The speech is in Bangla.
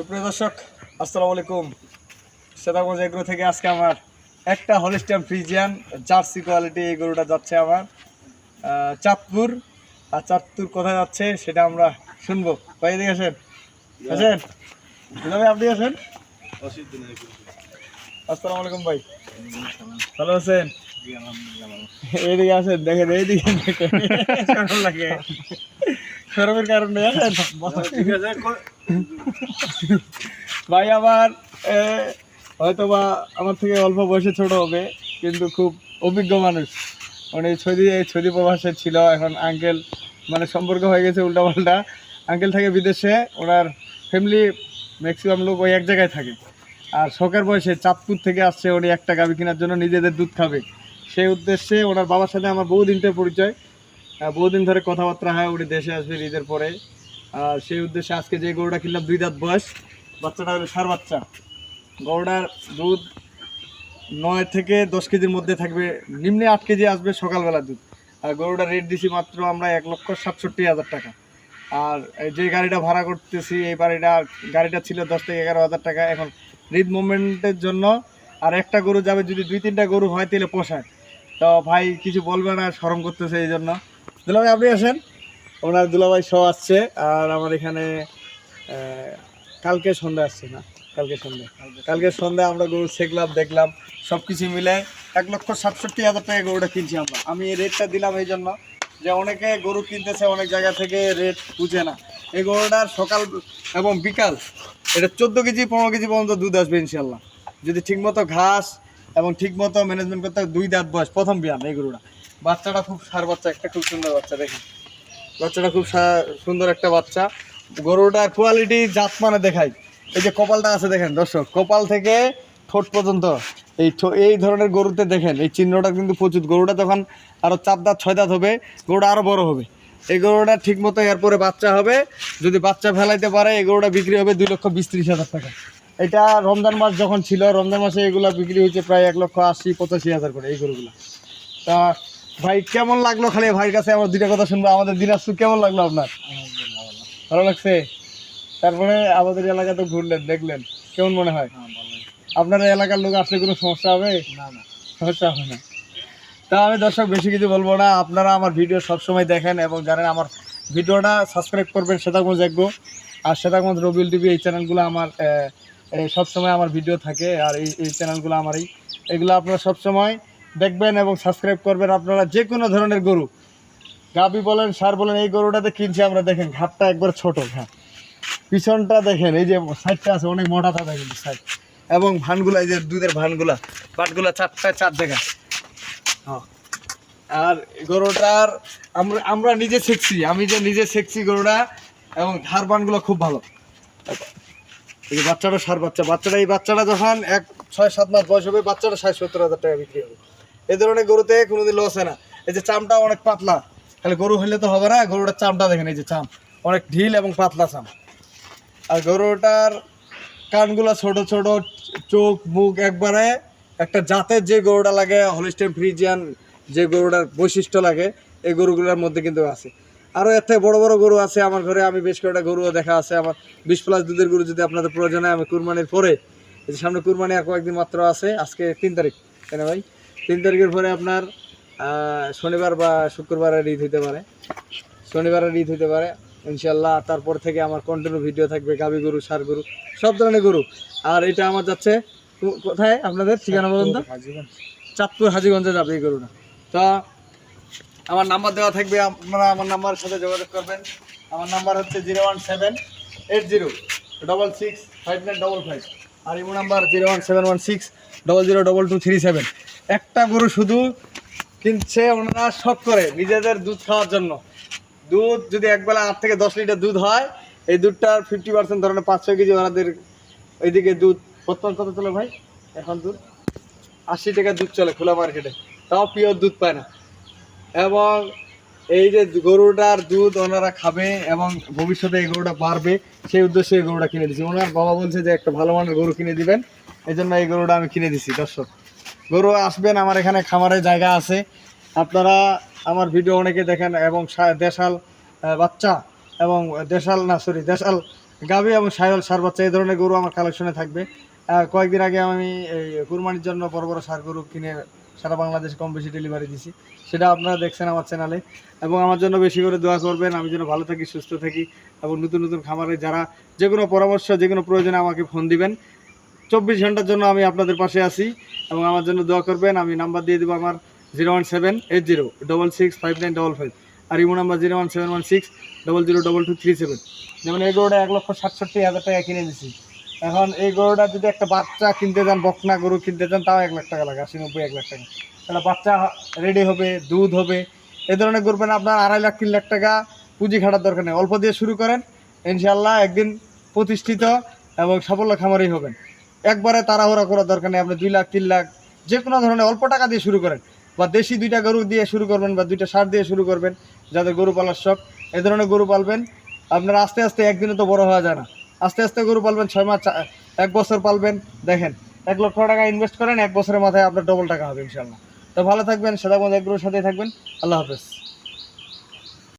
সুপ্রিয় দর্শক আসসালামু আলাইকুম। সেদাগঞ্জ এগ্রো থেকে আজকে আমার একটা হলিস্টিয়াম ফ্রিজিয়ান জার্সি কোয়ালিটি এই গরুটা যাচ্ছে আমার চাঁদপুর। আর চাঁদপুর কোথায় যাচ্ছে সেটা আমরা শুনব। ভাই এদিকে আসেন। আসেন। ভাই আপনি আসেন। আসসালামু আলাইকুম ভাই। ভালো আছেন? এইদিকে আসেন দেখেন এইদিকে দেখেন। লাগে? শরমের কারণে ভাই, আমার হয়তো বা আমার থেকে অল্প বয়সে ছোট হবে, কিন্তু খুব অভিজ্ঞ মানুষ। মানে ছদি এই ছদি প্রবাসে ছিল, এখন আঙ্কেল মানে সম্পর্ক হয়ে গেছে উল্টাপাল্টা। আঙ্কেল থাকে বিদেশে, ওনার ফ্যামিলি ম্যাক্সিমাম লোক ওই এক জায়গায় থাকে। আর শখের বয়সে চাঁদপুর থেকে আসছে, উনি একটা গাভি কেনার জন্য নিজেদের দুধ খাবে। সেই উদ্দেশ্যে ওনার বাবার সাথে আমার বহুদিনটা পরিচয়। বহুদিন ধরে কথাবার্তা হয়, উনি দেশে আসবে ঈদের পরে। আর সেই উদ্দেশ্যে আজকে যে গরুটা কিনলাম, দুই দাঁত বয়স, বাচ্চাটা হলো সার বাচ্চা। গরুটার দুধ নয় থেকে দশ কেজির মধ্যে থাকবে, নিম্নে আট কেজি আসবে সকালবেলা দুধ। আর গরুটা রেট দিছি মাত্র আমরা এক লক্ষ সাতষট্টি হাজার টাকা। আর যে গাড়িটা ভাড়া করতেছি, এই বাড়িটা, গাড়িটা ছিল দশ থেকে এগারো হাজার টাকা। এখন রিড মুভমেন্টের জন্য আর একটা গরু যাবে, যদি দুই তিনটা গরু হয়, তাহলে পোষায়। তো ভাই, কিছু বলবে না সরম করতেছে এই জন্য। দুলাভাই আপনি আসেন। ওনার দুলাভাই সহ আসছে আর আমার এখানে কালকে সন্ধ্যা আসছে না কালকে সন্ধ্যা। কালকে সন্ধ্যায় আমরা গরু শেখলাম দেখলাম সব কিছু মিলে এক লক্ষ সাতষট্টি হাজার টাকা গরুটা কিনছি আমরা। আমি এই রেটটা দিলাম এই জন্য যে অনেকে গরু কিনতেছে অনেক জায়গা থেকে রেট বুঝে না। এই গরুটার সকাল এবং বিকাল এটা চোদ্দ কেজি পনেরো কেজি পর্যন্ত দুধ আসবে ইনশাল্লাহ যদি ঠিকমতো ঘাস এবং ঠিকমতো ম্যানেজমেন্ট করতে দুই দাঁত বয়স প্রথম বিয়ান এই গরুটা। বাচ্চাটা খুব সার বাচ্চা, একটা খুব সুন্দর বাচ্চা, দেখেন। বাচ্চাটা খুব সুন্দর একটা বাচ্চা। গরুটার কোয়ালিটি জাত মানে দেখাই। এই যে কপালটা আছে দেখেন, দর্শক, কপাল থেকে ঠোঁট পর্যন্ত। এই এই ধরনের গরুতে দেখেন, এই চিহ্নটা কিন্তু প্রচুর। গরুটা তখন আরও চার দাঁত, ছয় দাঁত হবে, গরুটা আরও বড় হবে। এই গরুটা ঠিক মতো এরপরে বাচ্চা হবে। যদি বাচ্চা ফেলাইতে পারে, এই গরুটা বিক্রি হবে দুই লক্ষ বিশ ত্রিশ হাজার টাকা। এটা রমজান মাস যখন ছিল, রমজান মাসে এগুলো বিক্রি হয়েছে প্রায় এক লক্ষ আশি, পঁচাশি হাজার করে এই গরুগুলো। তা ভাই কেমন লাগল খালি ভাইয়ের কাছে? আমার দুইটা কথা শুনব। আমাদের দিনাজপুর কেমন লাগল আপনার? ভালো লাগছে? তারপরে আমাদের এলাকাতে ঘুরলেন দেখলেন। কেমন মনে হয়? আপনার এলাকার লোক আসলে কোনো সমস্যা হবে? না না। সমস্যা হবে না। তা আমি দর্শক বেশি কিছু বলব না। আপনারা আমার ভিডিও সবসময় দেখেন এবং জানেন আমার ভিডিওটা সাবস্ক্রাইব করবেন সেতাগঞ্জ দেখব আর সেতাগঞ্জ রবিউল টিভি এই চ্যানেলগুলো আমার সব সময় আমার ভিডিও থাকে। আর এই এই চ্যানেলগুলো আমারই। এগুলো আপনারা সবসময় দেখবেন এবং সাবস্ক্রাইব করবেন আপনারা যে কোনো ধরনের গরু। গাবি বলেন, সার বলেন, এই গরুটাতে কিনছি আমরা, দেখেন ঘাটটা একবার ছোট হ্যাঁ। পিছনটা দেখেন, এই যে সাইডটা আছে, অনেক মোটা থাকে কিন্তু সাইড। এবং ভানগুলা, এই যে দুধের ভানগুলা, পাটগুলা চারটা চার দেখা হ্যাঁ। আর গরুটার আমরা আমরা নিজে শিখছি আমি যে নিজে শিখছি গরুটা, এবং ধার বানগুলো খুব ভালো। এই যে বাচ্চাটা সার বাচ্চা, বাচ্চাটা এই বাচ্চাটা যখন এক ছয় সাত মাস বয়স হবে, বাচ্চাটা ষাট সত্তর হাজার টাকা বিক্রি হবে। এই ধরনের গরুতে কোনোদিন লস হয় না। এই যে চামটা অনেক পাতলা। তাহলে গরু হইলে তো হবে না, গরুটার চামটা দেখেন এই যে চাম। অনেক ঢিল এবং পাতলা চাম। আর গরুটার কানগুলো ছোট ছোট, চোখ, মুখ একবারে একটা জাতের যে গরুটা লাগে হলিস্টেন ফ্রিজিয়ান যে গরুটার বৈশিষ্ট্য লাগে, এই গরুগুলোর মধ্যে কিন্তু আছে। আরও এর থেকে বড়ো বড় গরু আছে আমার ঘরে, আমি বেশ কয়েকটা গরুও দেখা আছে। আমার বিশ প্লাস দুধের গরু যদি আপনাদের প্রয়োজন হয়, আমি কুরবানির পরে, এই যে সামনে কুরবানি আর কয়েকদিন মাত্র আছে, আজকে তিন তারিখ কেন ভাই? তিন তারিখের পরে আপনার শনিবার বা শুক্রবারের ঈদ হইতে পারে। শনিবারের ঈদ হইতে পারে ইনশাল্লাহ তারপর থেকে আমার কন্টিনিউ ভিডিও থাকবে, গাবি গরু, সার গরু, সব ধরনের গরু। আর এটা আমার যাচ্ছে কোথায় আপনাদের ঠিকানা বলুন তো? চাঁদপুর হাজিগঞ্জে যাবে এই গরুটা। তা আমার নাম্বার দেওয়া থাকবে, আপনারা আমার নাম্বারের সাথে যোগাযোগ করবেন। আমার নাম্বার হচ্ছে zero one seven eight zero double six five nine double five আর imo number zero one seven one six double zero double two three seven একটা গরু শুধু কিনছে ওনারা শখ করে নিজেদের দুধ খাওয়ার জন্য। দুধ যদি একবেলা আট থেকে দশ লিটার দুধ হয়, এই দুধটার ফিফটি পার্সেন্ট ধরনের পাঁচ ছয় কেজি ওনাদের ওইদিকে দুধ। বর্তমান কত চলে ভাই? এখন দুধ আশি টাকা দুধ চলে খোলা মার্কেটে। তাও পিওর দুধ পায় না। এবং এই যে গরুটার দুধ ওনারা খাবে এবং ভবিষ্যতে এই গরুটা বাড়বে, সেই উদ্দেশ্যে এই গরুটা কিনে দিচ্ছি ওনার বাবা বলছে যে একটা ভালো মানের গরু কিনে দিবেন এই জন্য এই গরুটা আমি কিনে দিছি দর্শক। গরু আসবেন, আমার এখানে খামারের জায়গা আছে। আপনারা আমার ভিডিও অনেকে দেখেন এবং দেশাল বাচ্চা এবং দেশাল, না সরি দেশাল, গাভী এবং সায়ল সার বাচ্চা, এই ধরনের গরু আমার কালেকশনে থাকবে। কয়েকদিন আগে আমি এই কুরবানির জন্য বড় বড় সার গরু কিনে সারা বাংলাদেশে কম বেশি ডেলিভারি দিছি। সেটা আপনারা দেখছেন আমার চ্যানেলে এবং আমার জন্য বেশি করে দোয়া করবেন, আমি যেন ভালো থাকি, সুস্থ থাকি এবং নতুন নতুন খামারে যারা যে কোনো পরামর্শ যে কোনো প্রয়োজনে আমাকে ফোন দিবেন। চব্বিশ ঘণ্টার জন্য আমি আপনাদের পাশে আছি এবং আমার জন্য দোয়া করবেন। আমি নাম্বার দিয়ে দেবো আমার zero one seven eight zero double six five nine double five আর imo number zero one seven one six double zero double two three seven. যেমন এই গরুটা এক লক্ষ সাতষট্টি হাজার টাকা কিনে দিছি। এখন এই গরুটা যদি একটা বাচ্চা কিনতে যান, বকনা গরু কিনতে যান, তাও এক লাখ টাকা লাগে, আশি নব্বই, এক লাখ টাকা। তাহলে বাচ্চা রেডি হবে, দুধ হবে। এ ধরনের করবেন আপনার আড়াই লাখ, তিন লাখ টাকা পুঁজি খাটার দরকার নেই। অল্প দিয়ে শুরু করেন ইনশাল্লাহ একদিন প্রতিষ্ঠিত এবং সাফল্য খামারই হবেন। একবারে তাড়াহুড়া করার দরকার নেই। আপনি দুই লাখ, তিন লাখ যে কোনো ধরনের অল্প টাকা দিয়ে শুরু করেন বা দেশি দুইটা গরু দিয়ে শুরু করবেন বা দুইটা সার দিয়ে শুরু করবেন, যাদের গরু পালার শখ। এ ধরনের গরু পালবেন, আপনারা আস্তে আস্তে একদিনে তো বড় হওয়া যায় না। আস্তে আস্তে গরু পালবেন, ছয় মাস এক বছর পালবেন। দেখেন, এক লক্ষ টাকা ইনভেস্ট করেন, এক বছরের মাথায় আপনার ডবল টাকা হবে ইনশাল্লাহ তো ভালো থাকবেন সেটা এক গরুর সাথেই থাকবেন। আল্লাহ হাফেজ।